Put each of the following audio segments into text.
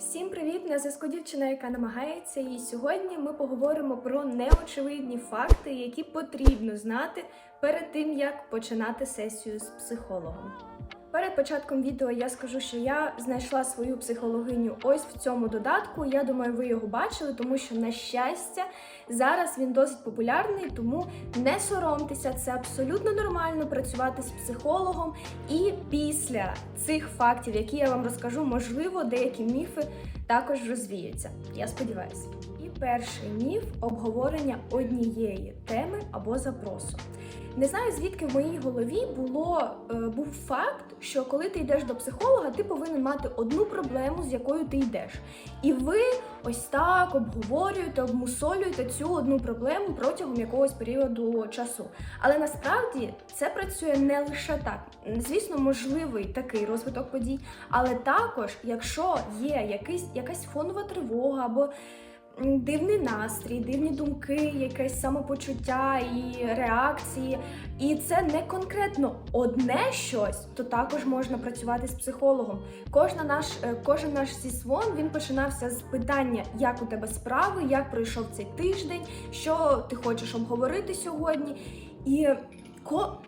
Всім привіт! На зв'язку дівчина, яка намагається. І сьогодні ми поговоримо про неочевидні факти, які потрібно знати перед тим, як починати сесію з психологом. Перед початком відео я скажу, що я знайшла свою психологиню ось в цьому додатку. Я думаю, ви його бачили, тому що, на щастя, зараз він досить популярний, тому не соромтеся, це абсолютно нормально працювати з психологом. І після цих фактів, які я вам розкажу, можливо, деякі міфи також розвіються. Я сподіваюся. І перший міф обговорення однієї теми або запросу. Не знаю, звідки в моїй голові було, е, був факт, що коли ти йдеш до психолога, ти повинен мати одну проблему, з якою ти йдеш. І ви ось так обговорюєте, обмусолюєте цю одну проблему протягом якогось періоду часу. Але насправді це працює не лише так. Звісно, можливий такий розвиток подій, але також, якщо є якийсь, якась фонова тривога або дивний настрій, дивні думки, якесь самопочуття і реакції, і це не конкретно одне щось, то також можна працювати з психологом. Кожна наш, е, кожен наш зізвон він починався з питання, як у тебе справи, як пройшов цей тиждень, що ти хочеш обговорити сьогодні. І ко.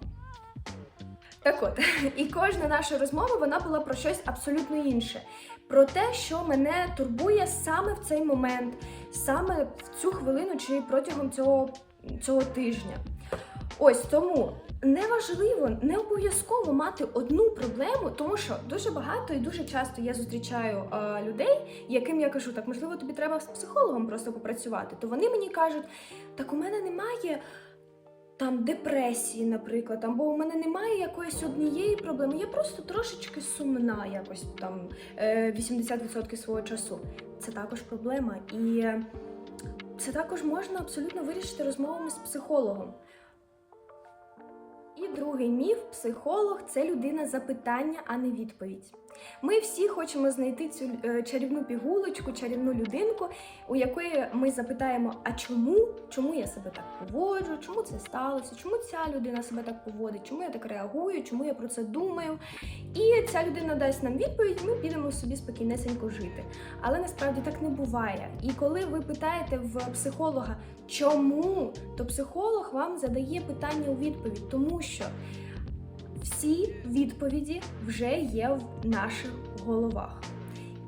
Так от, і кожна наша розмова вона була про щось абсолютно інше. Про те, що мене турбує саме в цей момент, саме в цю хвилину чи протягом цього, цього тижня. Ось тому неважливо, не обов'язково мати одну проблему, тому що дуже багато і дуже часто я зустрічаю е, людей, яким я кажу, так можливо, тобі треба з психологом просто попрацювати. То вони мені кажуть, так у мене немає там депресії, наприклад, або у мене немає якоїсь однієї проблеми. Я просто трошечки сумна, якось там е, 80% свого часу. Це також проблема, і це також можна абсолютно вирішити розмовами з психологом. І другий міф психолог це людина запитання, а не відповідь. Ми всі хочемо знайти цю е, чарівну пігулочку, чарівну людинку, у якої ми запитаємо, а чому? Чому я себе так поводжу? Чому це сталося? Чому ця людина себе так поводить? Чому я так реагую? Чому я про це думаю? І ця людина дасть нам відповідь, ми підемо собі спокійнесенько жити. Але насправді так не буває. І коли ви питаєте в психолога, чому, то психолог вам задає питання у відповідь, тому що всі відповіді вже є в наших головах.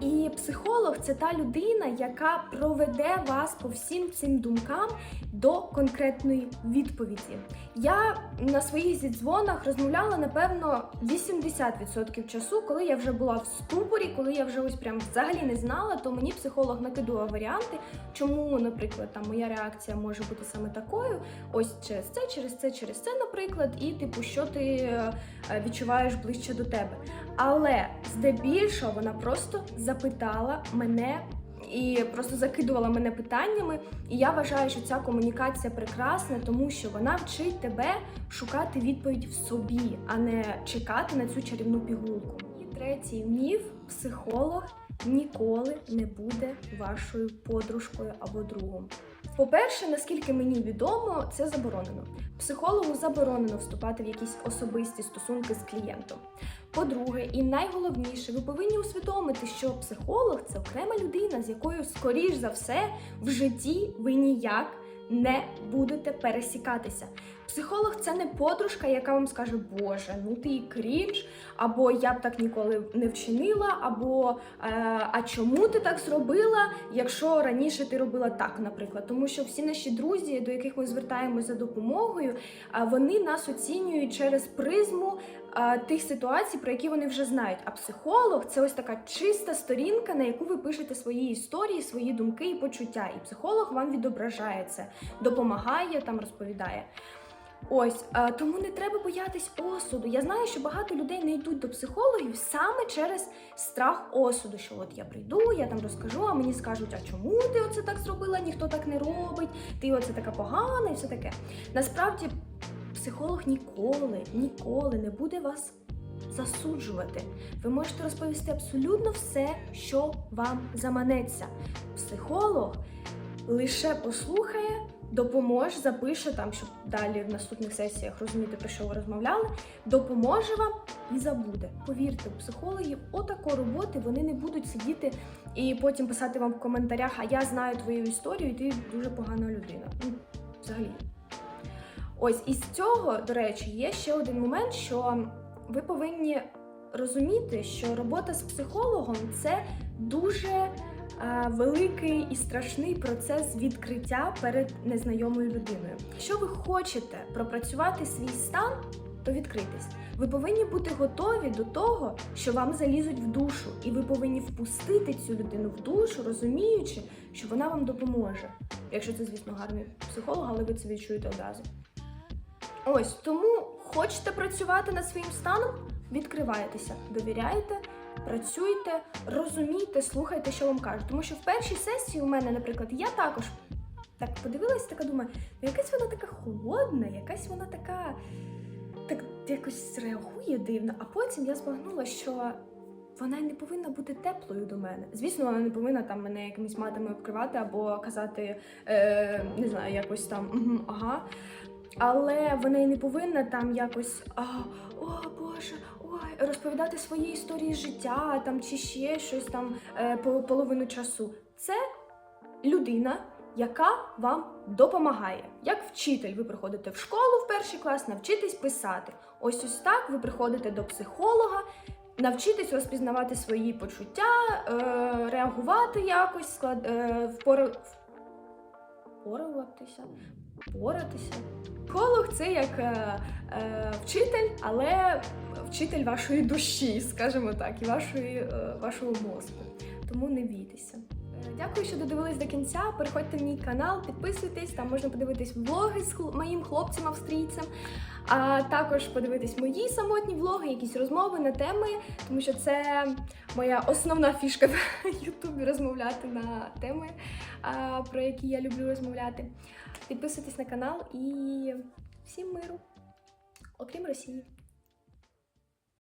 І психолог це та людина, яка проведе вас по всім цим думкам до конкретної відповіді. Я на своїх зідзвонах розмовляла напевно 80% часу, коли я вже була в ступорі, коли я вже ось прям взагалі не знала, то мені психолог накидував варіанти, чому, наприклад, там моя реакція може бути саме такою. Ось через це, через це, через це, наприклад, і типу, що ти е, відчуваєш ближче до тебе. Але здебільшого вона просто запитала мене. І просто закидувала мене питаннями, і я вважаю, що ця комунікація прекрасна, тому що вона вчить тебе шукати відповідь в собі, а не чекати на цю чарівну пігулку. І третій міф: психолог ніколи не буде вашою подружкою або другом. По-перше, наскільки мені відомо, це заборонено. Психологу заборонено вступати в якісь особисті стосунки з клієнтом. По-друге, і найголовніше, ви повинні усвідомити, що психолог це окрема людина, з якою, скоріш за все, в житті ви ніяк не будете пересікатися. Психолог це не подружка, яка вам скаже, Боже, ну ти крінж, або я б так ніколи не вчинила, або е, а чому ти так зробила, якщо раніше ти робила так, наприклад. Тому що всі наші друзі, до яких ми звертаємося за допомогою, а вони нас оцінюють через призму а, тих ситуацій, про які вони вже знають. А психолог це ось така чиста сторінка, на яку ви пишете свої історії, свої думки і почуття. І психолог вам відображає це, допомагає там, розповідає. Ось тому не треба боятись осуду. Я знаю, що багато людей не йдуть до психологів саме через страх осуду. Що от я прийду, я там розкажу, а мені скажуть, а чому ти оце так зробила? Ніхто так не робить, ти оце така погана і все таке. Насправді, психолог ніколи, ніколи не буде вас засуджувати. Ви можете розповісти абсолютно все, що вам заманеться. Психолог лише послухає, допоможе, запише там, щоб далі в наступних сесіях розуміти, про що ви розмовляли, допоможе вам і забуде. Повірте, у психологів отако роботи вони не будуть сидіти і потім писати вам в коментарях, а я знаю твою історію, і ти дуже погана людина. Ну, взагалі. Ось із цього, до речі, є ще один момент, що ви повинні розуміти, що робота з психологом це дуже великий і страшний процес відкриття перед незнайомою людиною. Якщо ви хочете пропрацювати свій стан, то відкритись. Ви повинні бути готові до того, що вам залізуть в душу, і ви повинні впустити цю людину в душу, розуміючи, що вона вам допоможе. Якщо це, звісно, гарний психолог, але ви це відчуєте одразу. Ось тому хочете працювати над своїм станом, відкривайтеся, довіряйте, працюйте, розумійте, слухайте, що вам кажуть. Тому що в першій сесії у мене, наприклад, я також так подивилась, така думаю, ну якась вона така холодна, якась вона така так якось реагує дивно. А потім я збагнула, що вона не повинна бути теплою до мене. Звісно, вона не повинна там мене якимись матами обкривати або казати, е, не знаю, якось там «Мгм, ага. Але вона й не повинна там якось а, о Боже, ой, розповідати свої історії життя там чи ще щось там е, по половину часу. Це людина, яка вам допомагає. Як вчитель, ви приходите в школу в перший клас, навчитесь писати. Ось ось так ви приходите до психолога, навчитесь розпізнавати свої почуття, е, реагувати якось, склад, е, впора... впоратися. Психолог це як е, е, вчитель, але вчитель вашої душі, скажімо так, і вашої, е, вашого мозку. Тому не бійтеся. Дякую, що додивились до кінця. Переходьте в мій канал, підписуйтесь, там можна подивитись влоги з хл- моїм хлопцем-австрійцем, а також подивитись мої самотні влоги, якісь розмови на теми, тому що це моя основна фішка на Ютубі розмовляти на теми, про які я люблю розмовляти. Підписуйтесь на канал і всім миру, окрім Росії.